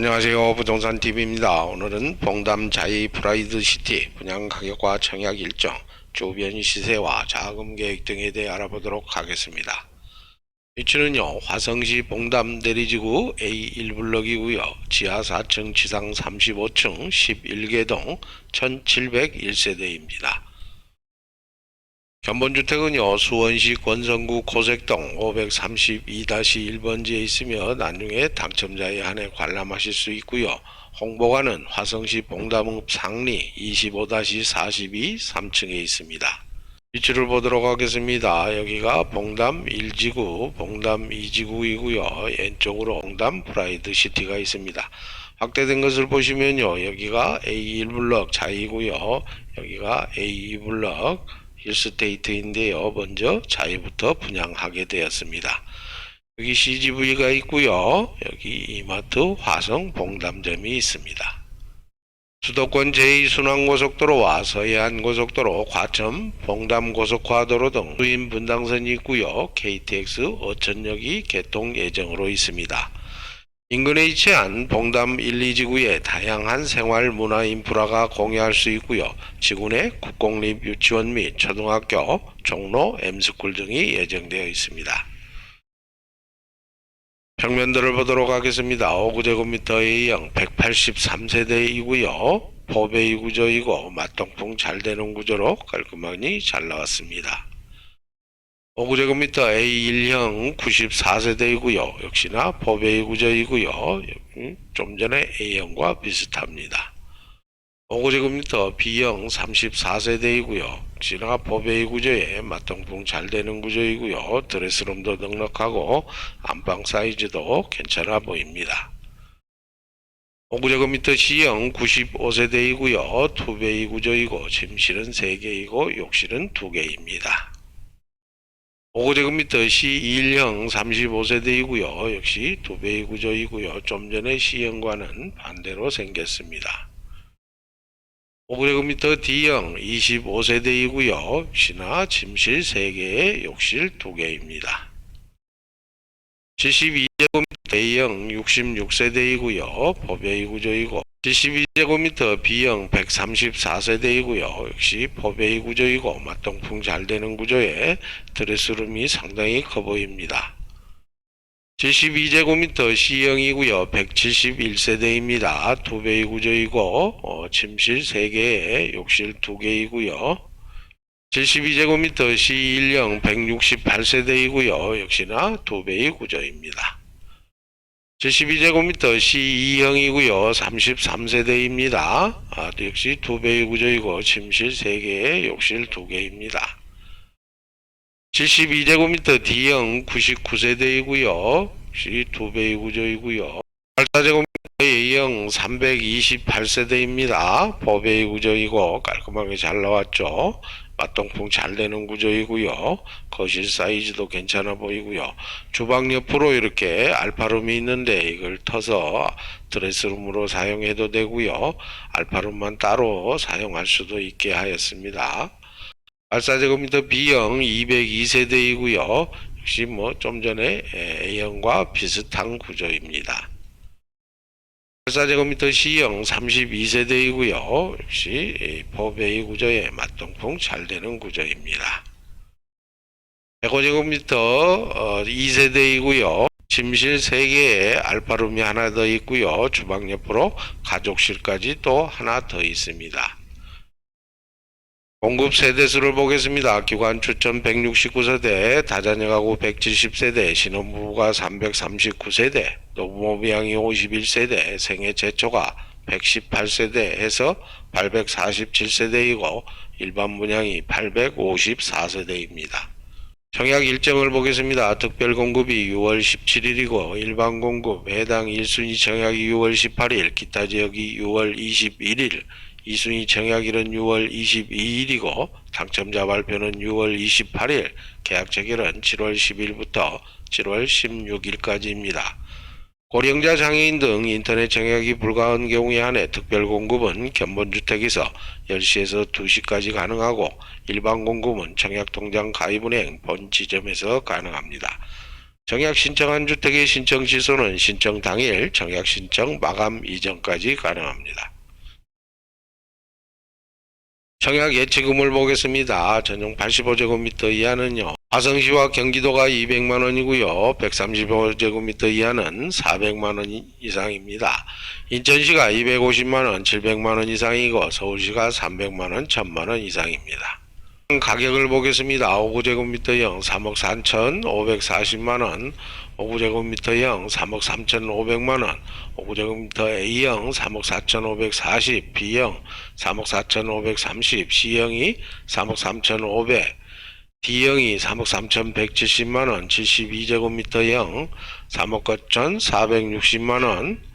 안녕하세요. 부동산 TV입니다. 오늘은 봉담 자이 프라이드 시티 분양 가격과 청약 일정, 주변 시세와 자금 계획 등에 대해 알아보도록 하겠습니다. 위치는요, 화성시 봉담 대리지구 A1블럭이고요. 지하 4층, 지상 35층, 11개동 1701세대입니다. 견본주택은요, 수원시 권성구 고색동 532-1번지에 있으며 나중에 당첨자에 한해 관람하실 수 있고요. 홍보관은 화성시 봉담읍 상리 25-42 3층에 있습니다. 위치를 보도록 하겠습니다. 여기가 봉담 1지구, 봉담 2지구이고요. 왼쪽으로 봉담 프라이드 시티가 있습니다. 확대된 것을 보시면요. 여기가 A1블럭 자이고요. 여기가 A2블럭 힐스테이트인데요. 먼저 자이부터 분양하게 되었습니다. 여기 CGV가 있고요. 여기 이마트 화성 봉담점이 있습니다. 수도권 제2순환고속도로와 서해안고속도로 과천 봉담고속화도로 등 수인 분당선이 있고요. KTX 어천역이 개통 예정으로 있습니다. 인근에 위치한 봉담 1, 2지구에 다양한 생활 문화 인프라가 공유할 수 있고요. 지구 내 국공립 유치원 및 초등학교, 종로, M스쿨 등이 예정되어 있습니다. 평면들을 보도록 하겠습니다. 5구제곱미터 A형 183세대이고요. 포베이 구조이고 맞동풍 잘 되는 구조로 깔끔하니 잘 나왔습니다. 5구제곱미터 A1형 94세대이고요. 역시나 포베이 구조이고요. 음, 좀 전에 A형과 비슷합니다. 5구제곱미터 B형 34세대이고요. 역시나 포베이 구조에 맞동풍 잘 되는 구조이고요. 드레스룸도 넉넉하고 안방 사이즈도 괜찮아 보입니다. 5구제곱미터 C형 95세대이고요. 투베이 구조이고 침실은 3개이고 욕실은 2개입니다. 5구제곱미터 C1형 35세대이고요. 역시 두배의 구조이고요. 좀 전에 C형과는 반대로 생겼습니다. 5구제곱미터 D형 25세대이고요. 역시나 침실 3개에 욕실 2개입니다. 72제곱미터 A형 66세대이고요. 법의 구조이고 72제곱미터 B형 134세대이고요. 역시 법의 구조이고 맞동풍 잘 되는 구조에 드레스룸이 상당히 커 보입니다. 72제곱미터 C형이고요. 171세대입니다. 두배의 구조이고 어, 침실 3개에 욕실 2개이고요. 72제곱미터 C1형 168세대이고요. 역시나 두배의 구조입니다. 72제곱미터 C2형이고요. 33세대입니다. 아, 또 역시 두배의 구조이고 침실 3개에 욕실 2개입니다. 72제곱미터 D형 99세대이고요. 역시 두배의 구조이고요. 84제곱미터 A형 328세대입니다. 법의 구조이고 깔끔하게 잘 나왔죠. 맞동풍 잘 되는 구조이고요. 거실 사이즈도 괜찮아 보이고요. 주방 옆으로 이렇게 알파룸이 있는데 이걸 터서 드레스룸으로 사용해도 되고요. 알파룸만 따로 사용할 수도 있게 하였습니다. 84제곱미터 B형 202세대이고요. 역시 뭐 좀 전에 A형과 비슷한 구조입니다. 84제곱미터 C형 32세대이고요. 역시 포베이 구조에 맞동풍 잘 되는 구조입니다. 105제곱미터 2세대이고요. 침실 3개에 알파룸이 하나 더 있고요. 주방 옆으로 가족실까지 또 하나 더 있습니다. 공급 세대수를 보겠습니다. 기관 추천 169세대, 다자녀 가구 170세대, 신혼부부가 339세대, 노부모비양이 51세대, 생애 최초가 118세대 해서 847세대이고 일반 분양이 854세대입니다. 청약 일정을 보겠습니다. 특별 공급이 6월 17일이고 일반 공급 해당 1순위 청약이 6월 18일, 기타 지역이 6월 21일, 2순위 청약일은 6월 22일이고 당첨자 발표는 6월 28일, 계약 체결은 7월 10일부터 7월 16일까지입니다. 고령자 장애인 등 인터넷 청약이 불가한 경우에 한해 특별 공급은 견본주택에서 10시에서 2시까지 가능하고 일반 공급은 청약통장 가입은행 본 지점에서 가능합니다. 청약 신청한 주택의 신청 취소는 신청 당일 청약 신청 마감 이전까지 가능합니다. 청약 예치금을 보겠습니다. 전용 85제곱미터 이하는요. 화성시와 경기도가 200만 원이고요. 135제곱미터 이하는 400만 원 이상입니다. 인천시가 250만 원, 700만 원 이상이고 서울시가 300만 원, 1000만 원 이상입니다. 가격을 보겠습니다. 5제곱미터형 3억 4천 540만 원, 5제곱미터형 3억 3천 5백만 원, 5제곱미터 A형 3억 4천 540, B형 3억 4천 530, C형이 3억 3천 500, D형이 3억 3천 170만 원, 72제곱미터형 3억 9천 460만 원,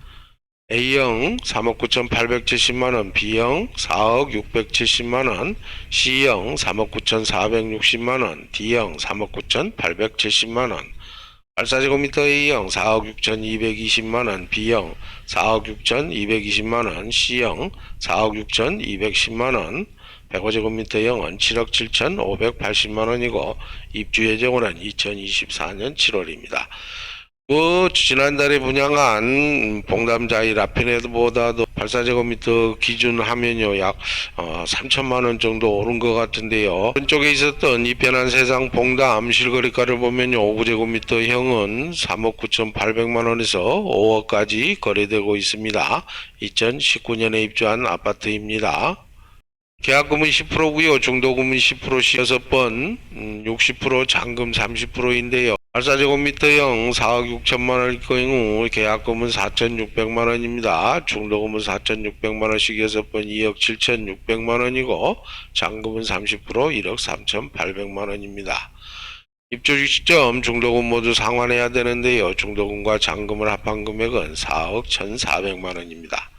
A형 3억 9천 870만 원, B형 4억 670만 원, C형 3억 9천 460만 원, D형 3억 9천 870만 원, 84제곱미터 A형 4억 6천 220만 원, B형 4억 6천 220만 원, C형 4억 6천 210만 원, 105제곱미터형은 7억 7천 580만 원이고 입주 예정은 2024년 7월입니다. 그 지난달에 분양한 봉담자이 라피네드보다도 84제곱미터 기준 하면요 약 어, 3천만 원 정도 오른 것 같은데요. 왼쪽에 있었던 이편한 세상 봉담 실거래가를 보면요 5제곱미터 형은 3억 9천8백만 원에서 5억까지 거래되고 있습니다. 2019년에 입주한 아파트입니다. 계약금은 10%고요. 중도금은 10% 6번, 음, 60% 잔금 30%인데요. 84제곱미터형 4억 6천만 원일 경우 계약금은 4,600만 원입니다. 중도금은 4,600만 원씩 6번 2억 7,600만 원이고 잔금은 30% 1억 3,800만 원입니다. 입주 시점 중도금 모두 상환해야 되는데요. 중도금과 잔금을 합한 금액은 4억 1,400만 원입니다.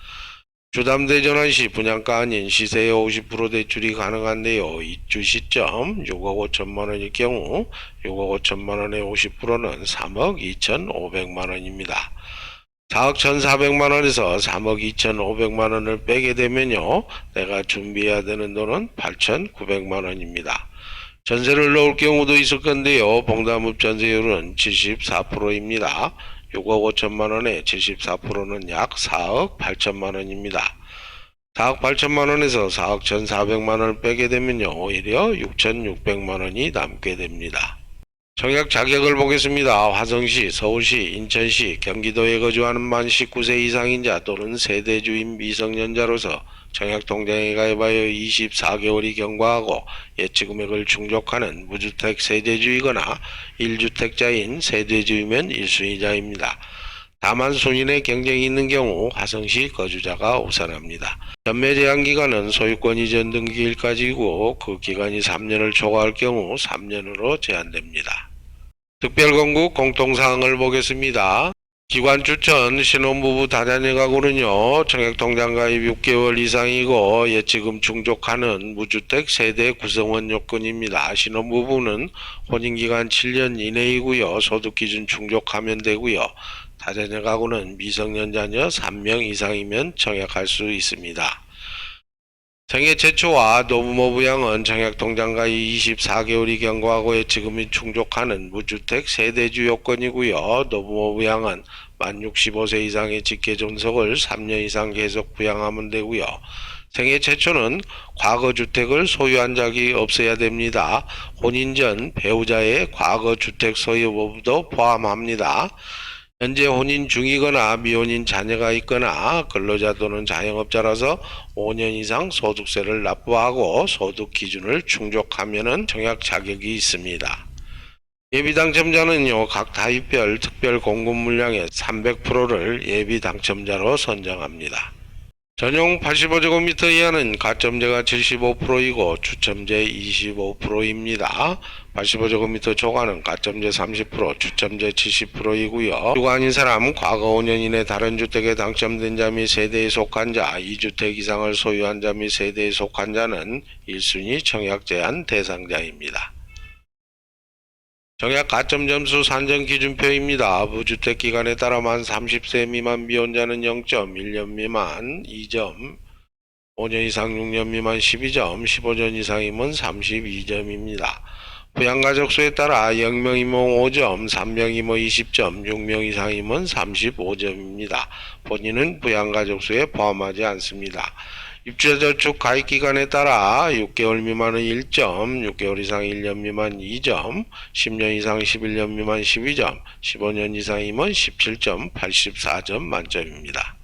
주담대 전환 시 분양가 아닌 시세의 50% 대출이 가능한데요. 입주 시점 6억 5천만 원일 경우 6억 5천만 원의 50%는 3억 2,500만 원입니다. 4억 1,400만 원에서 3억 2,500만 원을 빼게 되면요. 내가 준비해야 되는 돈은 8,900만 원입니다. 전세를 넣을 경우도 있을 건데요. 봉담읍 전세율은 74%입니다. 6억 5천만 원에 74%는 약 4억 8천만 원입니다. 4억 8천만 원에서 4억 1,400만 원을 빼게 되면요. 오히려 6,600만 원이 남게 됩니다. 청약 자격을 보겠습니다. 화성시, 서울시, 인천시, 경기도에 거주하는 만 19세 이상인 자 또는 세대주인 미성년자로서 청약 통장에 가입하여 24개월이 경과하고 예치금액을 충족하는 무주택 세대주이거나 1주택자인 세대주이면 1순위자입니다. 다만 순인의 경쟁이 있는 경우 화성시 거주자가 우선합니다. 전매 제한 기간은 소유권 이전 등기일까지이고 그 기간이 3년을 초과할 경우 3년으로 제한됩니다. 특별건국 공통사항을 보겠습니다. 기관 추천 신혼부부 다자녀 가구는요 청약통장 가입 6개월 이상이고 예치금 충족하는 무주택 세대 구성원 요건입니다. 신혼부부는 혼인기간 7년 이내이고요 소득기준 충족하면 되고요 다자녀 가구는 미성년 자녀 3명 이상이면 청약할 수 있습니다. 생애 최초와 노부모 부 양은 청약통장 가입 24개월이 경과하고 예치금이 충족하는 무주택 세대주 요건이고요. 노부모 부 양은 만 65세 이상의 직계존속을 3년 이상 계속 부양하면 되고요. 생애 최초는 과거 주택을 소유한 적이 없어야 됩니다. 혼인 전 배우자의 과거 주택 소유 여부도 포함합니다. 현재 혼인 중이거나 미혼인 자녀가 있거나 근로자 또는 자영업자라서 5년 이상 소득세를 납부하고 소득 기준을 충족하면 청약 자격이 있습니다. 예비 당첨자는요, 각 타입별 특별 공급 물량의 300%를 예비 당첨자로 선정합니다. 전용 85제곱미터 이하는 가점제가 75%이고 추첨제 25%입니다. 85제곱미터 초과는 가점제 30%, 추첨제 70%이고요. 주거 아닌 사람 과거 5년 이내 다른 주택에 당첨된 자 및 세대에 속한 자, 2주택 이상을 소유한 자 및 세대에 속한 자는 1순위 청약 제한 대상자입니다. 정약 가점 점수 산정 기준표입니다. 무주택 기간에 따라 만 30세 미만 미혼자는 0.1년 미만 2점, 5년 이상 6년 미만 12점, 15년 이상이면 32점입니다. 부양가족 수에 따라 0명이면 5점, 3명이면 20점, 6명 이상이면 35점입니다. 본인은 부양가족 수에 포함하지 않습니다. 입주자저축 가입 기간에 따라 6개월 미만은 1점, 6개월 이상 1년 미만 2점, 10년 이상 11년 미만 12점, 15년 이상이면 17점, 84점 만점입니다.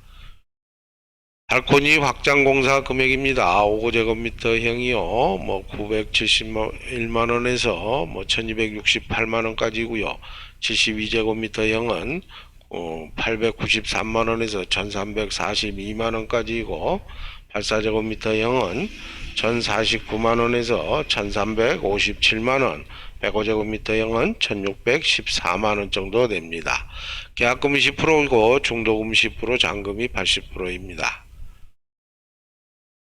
발코니 확장 공사 금액입니다. 5제곱미터형이요. 뭐 971만 원에서 뭐 1268만 원까지고요. 72제곱미터형은 어, 893만 원에서 1342만 원까지이고 84제곱미터 형은 1049만 원에서 1357만 원, 105제곱미터 형은 1614만 원 정도 됩니다. 계약금이 10%이고 중도금 10%, 잔금이 80%입니다.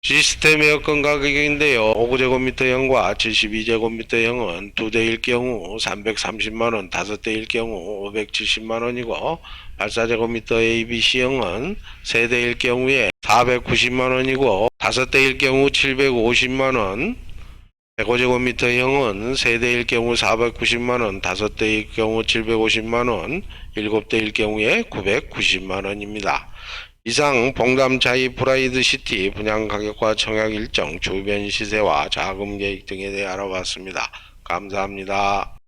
시스템 에어컨 가격인데요. 5제곱미터형과 72제곱미터형은 2대일 경우 330만원, 5대일 경우 570만원이고 84제곱미터 ABC형은 3대일 경우에 490만원이고 5대일 경우 750만원 105제곱미터형은 3대일 경우 490만원, 5대일 경우 750만원, 7대일 경우에 990만원입니다. 이상 봉담차이 프라이드 시티 분양 가격과 청약 일정, 주변 시세와 자금 계획 등에 대해 알아봤습니다. 감사합니다.